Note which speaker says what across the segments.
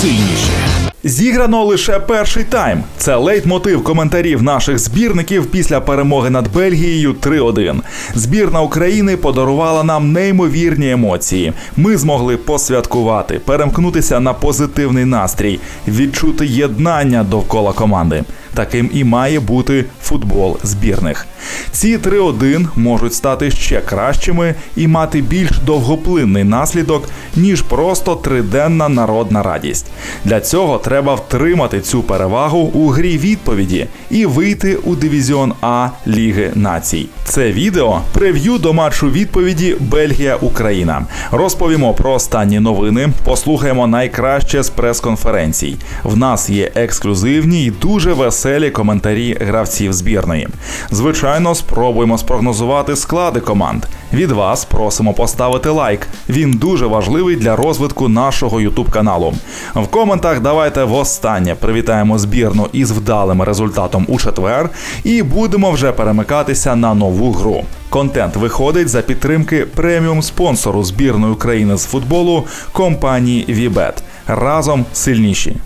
Speaker 1: Сильніші.
Speaker 2: Зіграно лише перший тайм. Це лейтмотив коментарів наших збірників після перемоги над Бельгією 3-1. Збірна України подарувала нам неймовірні емоції. Ми змогли посвяткувати, перемкнутися на позитивний настрій, відчути єднання довкола команди. Таким і має бути футбол збірних. Ці 3-1 можуть стати ще кращими і мати більш довгоплинний наслідок, ніж просто триденна народна радість. Для цього треба втримати цю перевагу у грі відповіді і вийти у дивізіон А Ліги Націй. Це відео прев'ю до матчу відповіді Бельгія-Україна. Розповімо про останні новини, послухаємо найкраще з прес-конференцій. В нас є ексклюзивні і дуже веселі коментарі гравців збірної. Звичайно, спробуємо спрогнозувати склади команд. Від вас просимо поставити лайк. Він дуже важливий для розвитку нашого Ютуб каналу. В коментах давайте востаннє привітаємо збірну із вдалим результатом у четвер і будемо вже перемикатися на нову гру. Контент виходить за підтримки преміум спонсору збірної України з футболу компанії Вібет. Разом сильніші.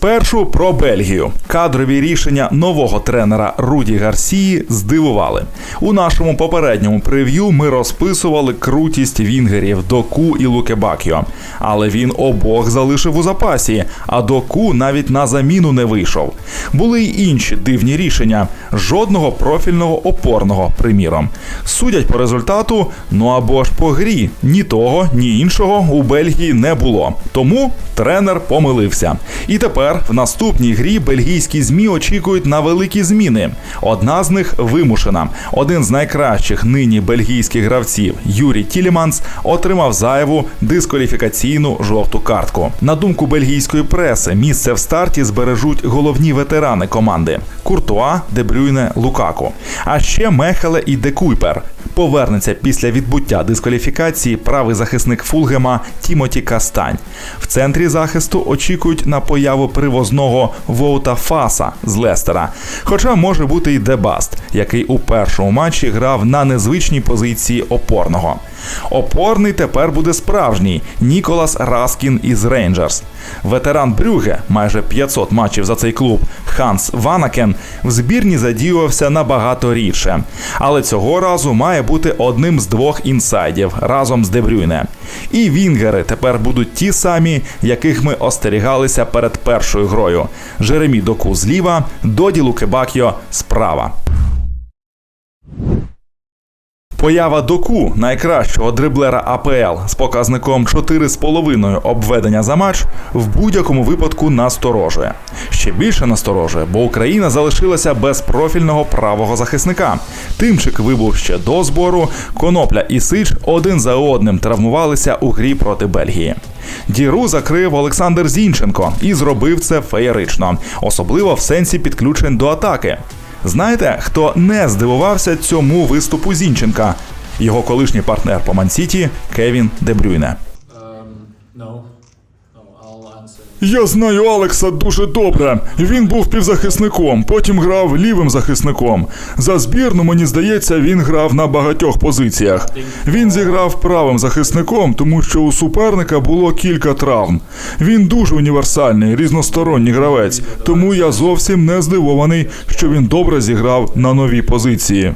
Speaker 2: Першу про Бельгію. Кадрові рішення нового тренера Руді Гарсії здивували. У нашому попередньому прев'ю ми розписували крутість вінгерів Доку і Лукебакіо. Але він обох залишив у запасі, а Доку навіть на заміну не вийшов. Були й інші дивні рішення: жодного профільного опорного, приміром. Судять по результату, ну або ж по грі. Ні того, ні іншого у Бельгії не було. Тому тренер помилився. І тепер в наступній грі бельгійські змі очікують на великі зміни. Одна з них вимушена. Один з найкращих нині бельгійських гравців Юрій Тіліманс отримав зайву дискваліфікаційну жовту картку. На думку бельгійської преси, місце в старті збережуть головні ветерани команди: Куртуа, Дебрюйне, Лукаку. А ще Мехеле і Декуйпер. Повернеться після відбуття дискваліфікації правий захисник Фулгема Тімоті Кастань. В центрі захисту очікують на появу привозного Воута Фаса з Лестера. Хоча може бути й Дебаст, який у першому матчі грав на незвичній позиції опорного. Опорний тепер буде справжній Ніколас Раскін із Рейнджерс. Ветеран Брюге, майже 500 матчів за цей клуб, Ханс Ванакен, в збірні задіювався набагато рідше. Але цього разу має бути одним з двох інсайдів разом з Дебрюйне. І Вінгери тепер будуть ті самі, яких ми остерігалися перед першою грою. Жеремі Доку зліва, Доді Лукебакьо справа. Поява доку найкращого дриблера АПЛ з показником 4,5 обведення за матч в будь-якому випадку насторожує. Ще більше насторожує, бо Україна залишилася без профільного правого захисника. Тимчик вибув ще до збору. Конопля і Сич один за одним травмувалися у грі проти Бельгії. Діру закрив Олександр Зінченко і зробив це феєрично, особливо в сенсі підключень до атаки. Знаєте, хто не здивувався цьому виступу Зінченка? Його колишній партнер по Мансіті Кевін Дебрюйне. Я знаю Алекса дуже добре. Він був півзахисником, потім грав лівим захисником. За збірну, мені здається, він грав на багатьох позиціях. Він зіграв правим захисником, тому що у суперника було кілька травм. Він дуже універсальний, різносторонній гравець, тому я зовсім не здивований, що він добре зіграв на новій позиції.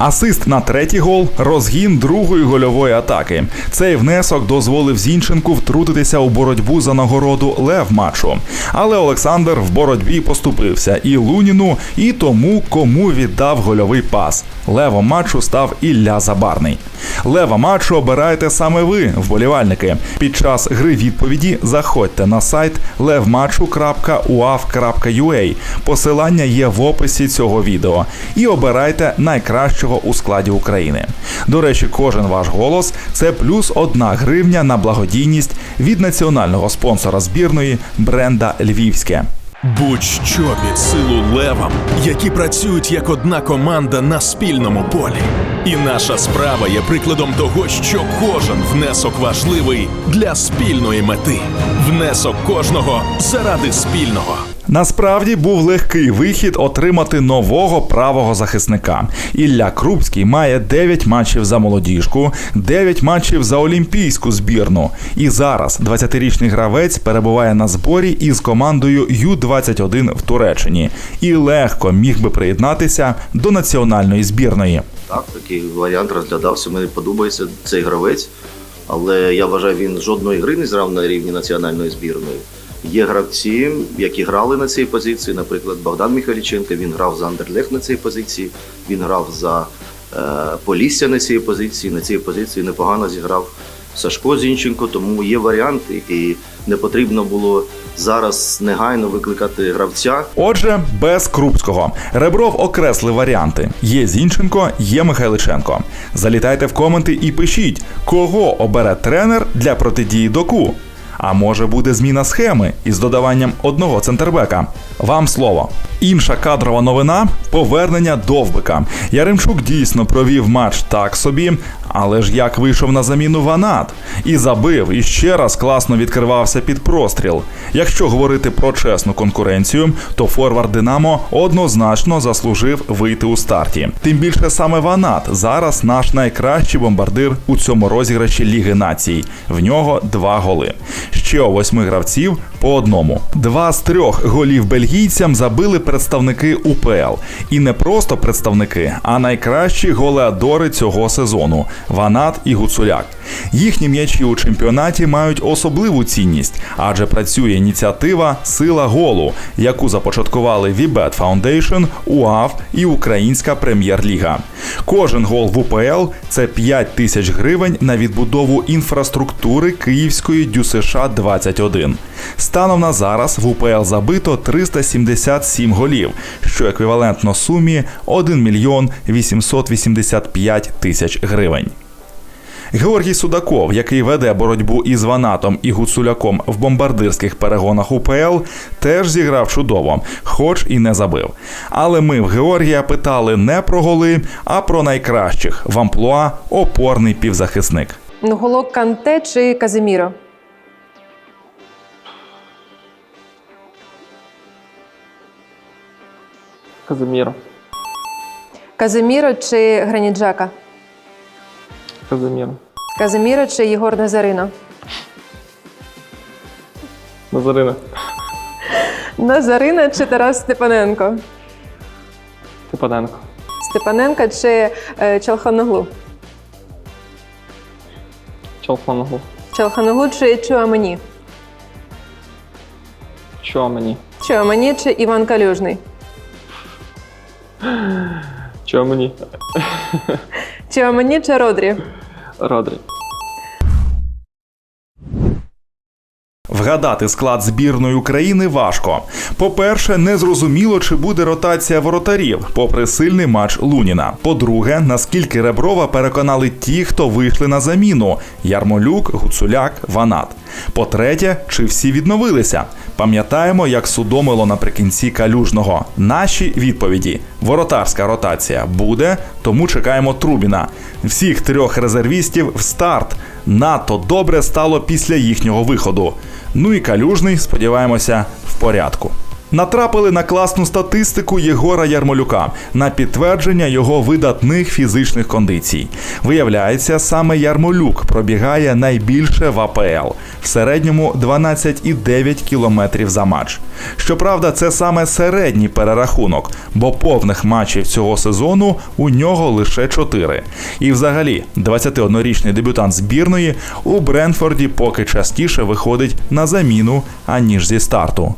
Speaker 2: Асист на третій гол розгін другої гольової атаки. Цей внесок дозволив Зінченку втрутитися у боротьбу за нагороду лев матчу. Але Олександр в боротьбі поступився і Луніну, і тому, кому віддав гольовий пас. Левом матчу став Ілля Забарний. Лева матчу обираєте саме ви, вболівальники. Під час гри відповіді заходьте на сайт levmatchu.uaf.ua. Посилання є в описі цього відео. І обирайте найкращого у складі України. До речі, кожен ваш голос це плюс одна гривня на благодійність від національного спонсора збірної бренда Львівське.
Speaker 3: Будь-що під силу левам, які працюють як одна команда на спільному полі. І наша справа є прикладом того, що кожен внесок важливий для спільної мети. Внесок кожного заради спільного.
Speaker 2: Насправді був легкий вихід отримати нового правого захисника. Ілля Крупський має 9 матчів за молодіжку, 9 матчів за олімпійську збірну. І зараз 20-річний гравець перебуває на зборі із командою Ю-21 в Туреччині і легко міг би приєднатися до національної збірної.
Speaker 4: Так, такий варіант розглядався. Мені подобається цей гравець, але я вважаю, він жодної гри не зрав на рівні національної збірної. Є гравці, які грали на цій позиції. Наприклад, Богдан Михайліченко, він грав за Андерлех на цій позиції, він грав за е, Полісся на цій позиції. На цій позиції непогано зіграв Сашко Зінченко, тому є варіанти, і не потрібно було зараз негайно викликати гравця.
Speaker 2: Отже, без Крупського. Ребров окреслив варіанти: є Зінченко, є Михайличенко. Залітайте в коменти і пишіть, кого обере тренер для протидії доку. А може буде зміна схеми із додаванням одного центрбека. Вам слово. Інша кадрова новина повернення довбика. Яремчук дійсно провів матч так собі, але ж як вийшов на заміну Ванат і забив, і ще раз класно відкривався під простріл. Якщо говорити про чесну конкуренцію, то форвард Динамо однозначно заслужив вийти у старті. Тим більше саме Ванат зараз наш найкращий бомбардир у цьому розіграші Ліги Націй. В нього два голи. Ще восьми гравців по одному. Два з трьох голів бельгійцям забили представники УПЛ. І не просто представники, а найкращі голеадори цього сезону Ванат і Гуцуляк. Їхні м'ячі у чемпіонаті мають особливу цінність, адже працює ініціатива Сила голу, яку започаткували Вібет Foundation, УАВ і Українська прем'єр-ліга. Кожен гол в УПЛ це 5 тисяч гривень на відбудову інфраструктури Київської ДЮСШ 21. Станом на зараз в УПЛ забито 377 голів, що еквівалентно сумі 1 мільйон 885 тисяч гривень. Георгій Судаков, який веде боротьбу із Ванатом і Гуцуляком в бомбардирських перегонах УПЛ, теж зіграв чудово, хоч і не забив. Але ми в Георгія питали не про голи, а про найкращих в амплуа опорний півзахисник.
Speaker 5: Нголо Канте чи Казиміро?
Speaker 6: Казиміро.
Speaker 5: Казиміро чи Граніджака?
Speaker 6: Казиміро.
Speaker 5: Казиміро чи Єгор Назарино?
Speaker 6: Назарина.
Speaker 5: Назарина чи Тарас Степаненко?
Speaker 6: Степаненко.
Speaker 5: Степаненко чи е, Чалханоглу?
Speaker 6: Чолфонгу.
Speaker 5: Чалханоглу чи Чуамені?
Speaker 6: Що мені?
Speaker 5: Чуамені чи Іван Калюжний?
Speaker 6: Що мені?
Speaker 5: Чуамені чи Родрі?
Speaker 6: Родрі.
Speaker 2: Вгадати склад збірної України важко. По-перше, незрозуміло, чи буде ротація воротарів, попри сильний матч Луніна. По-друге, наскільки Реброва переконали ті, хто вийшли на заміну: Ярмолюк, Гуцуляк, Ванат. По-третє, чи всі відновилися? Пам'ятаємо, як судомило наприкінці калюжного. Наші відповіді: воротарська ротація буде, тому чекаємо Трубіна. Всіх трьох резервістів в старт. Надто добре стало після їхнього виходу. Ну і калюжний, сподіваємося, в порядку. Натрапили на класну статистику Єгора Ярмолюка на підтвердження його видатних фізичних кондицій. Виявляється, саме Ярмолюк пробігає найбільше в АПЛ в середньому 12,9 кілометрів за матч. Щоправда, це саме середній перерахунок, бо повних матчів цього сезону у нього лише 4. І взагалі, 21-річний дебютант збірної у Бренфорді поки частіше виходить на заміну аніж зі старту.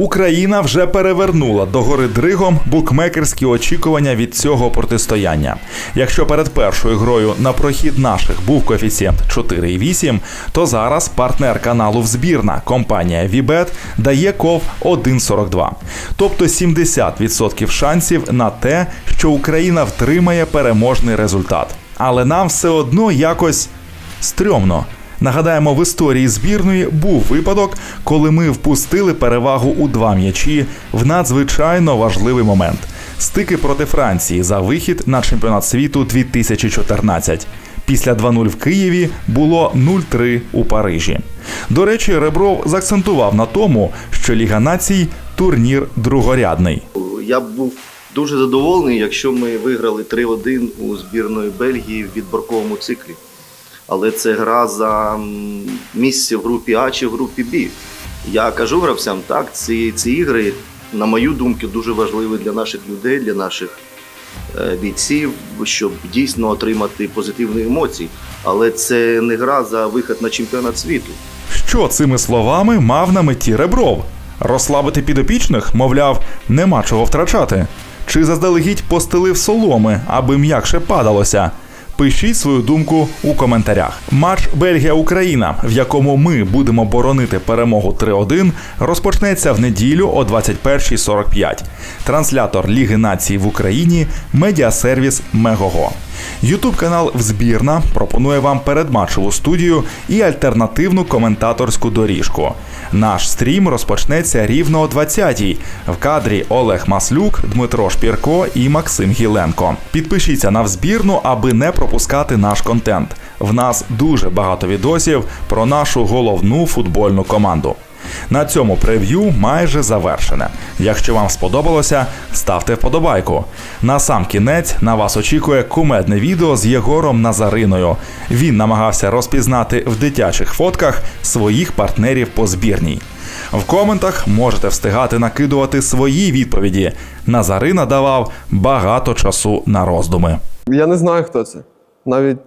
Speaker 2: Україна вже перевернула до гори Дригом букмекерські очікування від цього протистояння. Якщо перед першою грою на прохід наших був коефіцієнт 4,8, то зараз партнер каналу в збірна компанія Вібет дає ков 1,42. Тобто 70% шансів на те, що Україна втримає переможний результат. Але нам все одно якось стрьомно. Нагадаємо, в історії збірної був випадок, коли ми впустили перевагу у два м'ячі в надзвичайно важливий момент. Стики проти Франції за вихід на чемпіонат світу 2014. Після 2-0 в Києві було 0-3 у Парижі. До речі, Ребров заакцентував на тому, що Ліга націй турнір другорядний.
Speaker 4: Я був дуже задоволений, якщо ми виграли 3-1 у збірної Бельгії в відборковому циклі. Але це гра за місце в групі А чи в групі Б. Я кажу гравцям, так, ці, ці ігри, на мою думку, дуже важливі для наших людей, для наших е, бійців, щоб дійсно отримати позитивні емоції. Але це не гра за вихід на чемпіонат світу.
Speaker 2: Що цими словами мав на меті Ребров? Розслабити підопічних, мовляв, нема чого втрачати. Чи заздалегідь постелив соломи, аби м'якше падалося? Пишіть свою думку у коментарях. Матч Бельгія-Україна, в якому ми будемо боронити перемогу 3-1, розпочнеться в неділю о 21.45. Транслятор Ліги націй в Україні медіасервіс Мегого. Ютуб канал Взбірна пропонує вам передматчеву студію і альтернативну коментаторську доріжку. Наш стрім розпочнеться рівно о 20-й. В кадрі Олег Маслюк, Дмитро Шпірко і Максим Гіленко. Підпишіться на Взбірну, аби не пропускати наш контент. В нас дуже багато відосів про нашу головну футбольну команду. На цьому прев'ю майже завершене. Якщо вам сподобалося, ставте вподобайку. На сам кінець на вас очікує кумедне відео з Єгором Назариною. Він намагався розпізнати в дитячих фотках своїх партнерів по збірній. В коментах можете встигати накидувати свої відповіді. Назарина давав багато часу на роздуми.
Speaker 7: Я не знаю, хто це. Навіть.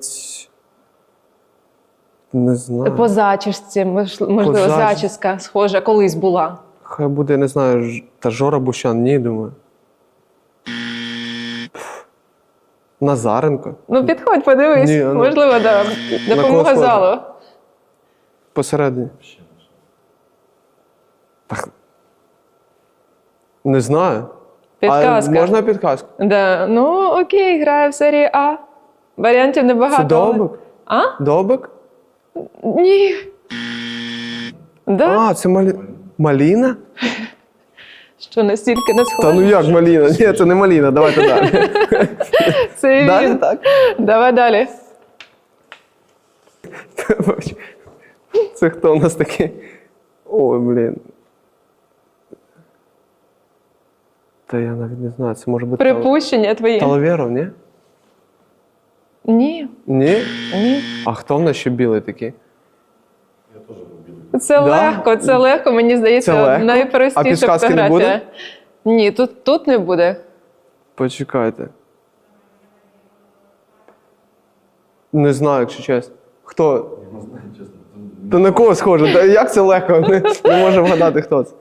Speaker 7: Не знаю.
Speaker 5: По зачісці, мож- можливо,
Speaker 7: зачіс-
Speaker 5: зачіска схожа колись була.
Speaker 7: Хай буде, не знаю, та Жора Бущан, ні, думаю. Назаренко.
Speaker 5: Ну, підходь, подивись.
Speaker 7: Ні, ну,
Speaker 5: можливо, да. допомога залу.
Speaker 7: Посередині. Так. Не знаю.
Speaker 5: Підказка.
Speaker 7: А можна підказку?
Speaker 5: Да. Ну, окей, грає в серії А. Варіантів небагато.
Speaker 7: Це Довбик?
Speaker 5: А?
Speaker 7: Довбик?
Speaker 5: Ні. Да?
Speaker 7: А, це Малі... Маліна?
Speaker 5: Що настільки не схоже.
Speaker 7: Та ну як Маліна? Ні, це не Маліна, давайте далі.
Speaker 5: Це
Speaker 7: Далі
Speaker 5: він.
Speaker 7: так?
Speaker 5: Давай далі.
Speaker 7: Це хто у нас такий? Ой, блін. Та я навіть не знаю, це може бути
Speaker 5: Припущення твої.
Speaker 7: Талавєров, ні?
Speaker 5: Ні.
Speaker 7: Ні? А хто в нас ще білий такий?
Speaker 5: Це легко, це легко, мені здається,
Speaker 7: Це легко? А
Speaker 5: найпростіша
Speaker 7: підсказки не
Speaker 5: фотографія.
Speaker 7: буде?
Speaker 5: Ні, тут, тут не буде.
Speaker 7: Почекайте. Не знаю, якщо чесно. Хто? Я не знаю, чесно. Та на кого схоже? Та як це легко? Не, не можу вгадати, хто це.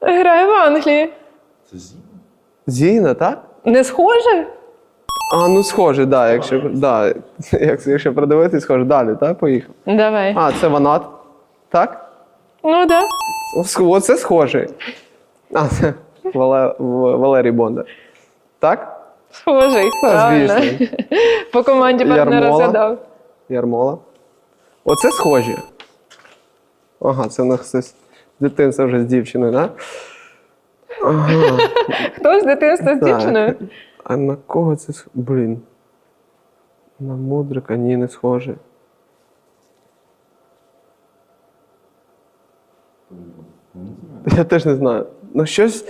Speaker 5: Грає в Англії.
Speaker 7: Зіна, так?
Speaker 5: Не схоже?
Speaker 7: А, ну схоже, да, якщо, да, якщо, якщо продивитись, схоже. Далі, так? Поїхав.
Speaker 5: Давай.
Speaker 7: А, це Ванат. Так?
Speaker 5: Ну да.
Speaker 7: Сх- Оце схожий. А, це Вале- В- Валерій Бондар. Так?
Speaker 5: Схожий.
Speaker 7: Та,
Speaker 5: Правильно.
Speaker 7: звісно.
Speaker 5: По команді партнера
Speaker 7: Ярмола.
Speaker 5: згадав.
Speaker 7: Ярмола. Оце схожі. Ага, це у нас хтось з дитинства вже з дівчиною, так? Ага.
Speaker 5: Хто з дитинства з
Speaker 7: Так.
Speaker 5: дівчиною?
Speaker 7: А на кого це Блін. На мудрика ні, не схоже. Я теж не знаю. Ну щось.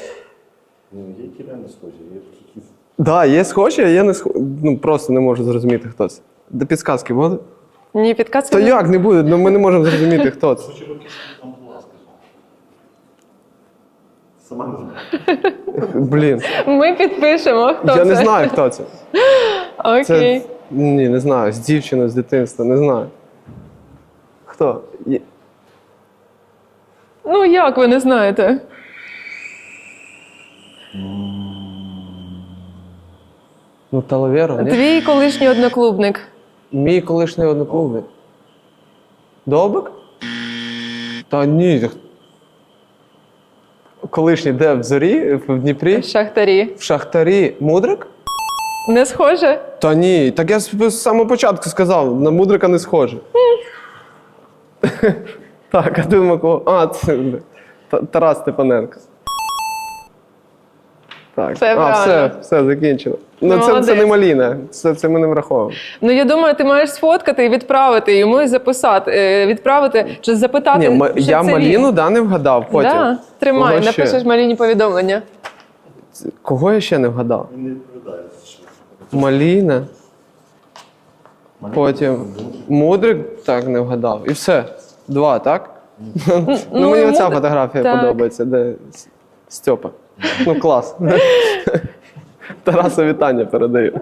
Speaker 7: Ну, є які реально схожі, є такі. Так, да, є схожі, а є не схожі. Ну просто не можу зрозуміти, хто це. До підсказки буде?
Speaker 5: Ні, підказки.
Speaker 7: Та
Speaker 5: не-
Speaker 7: як не буде? Ну ми не можемо зрозуміти, хто це. Блін,
Speaker 5: Ми підпишемо, хто
Speaker 7: я
Speaker 5: це.
Speaker 7: не знаю, хто це.
Speaker 5: Окей.
Speaker 7: Це ні, не знаю. З дівчиною, з дитинства, не знаю. Хто? Є-
Speaker 5: Ну як ви не знаєте?
Speaker 7: Ну, Талавєро, ні?
Speaker 5: Твій колишній одноклубник.
Speaker 7: Мій колишній одноклубник. Добик? Та ні. Колишній де в зорі, в Дніпрі, В
Speaker 5: Шахтарі.
Speaker 7: в Шахтарі Мудрик?
Speaker 5: Не схоже?
Speaker 7: Та ні. Так я з самого початку сказав, на Мудрика не схоже. так, а ти кого? А, це Тарас Степаненко. Так.
Speaker 5: Все
Speaker 7: а,
Speaker 5: правильно.
Speaker 7: все, все, закінчено. Ну,
Speaker 5: Ну,
Speaker 7: це, це
Speaker 5: молодець.
Speaker 7: не маліна, це, це ми не враховуємо.
Speaker 5: Ну я думаю, ти маєш сфоткати і відправити йому і записати, е, відправити чи запитати.
Speaker 7: Ні, ма-
Speaker 5: що
Speaker 7: я
Speaker 5: це
Speaker 7: маліну да, не вгадав потім.
Speaker 5: Да, тримай,
Speaker 7: Кого ще?
Speaker 5: напишеш Маліні повідомлення.
Speaker 7: Кого я ще не вгадав? Не Маліна. Потім Мудрик так не вгадав. І все. Два, так? Ну,
Speaker 5: ну,
Speaker 7: мені оця
Speaker 5: Мудрик-
Speaker 7: фотографія
Speaker 5: так.
Speaker 7: подобається, де С- Стьопа. Ну, клас. Тарасу вітання передаю.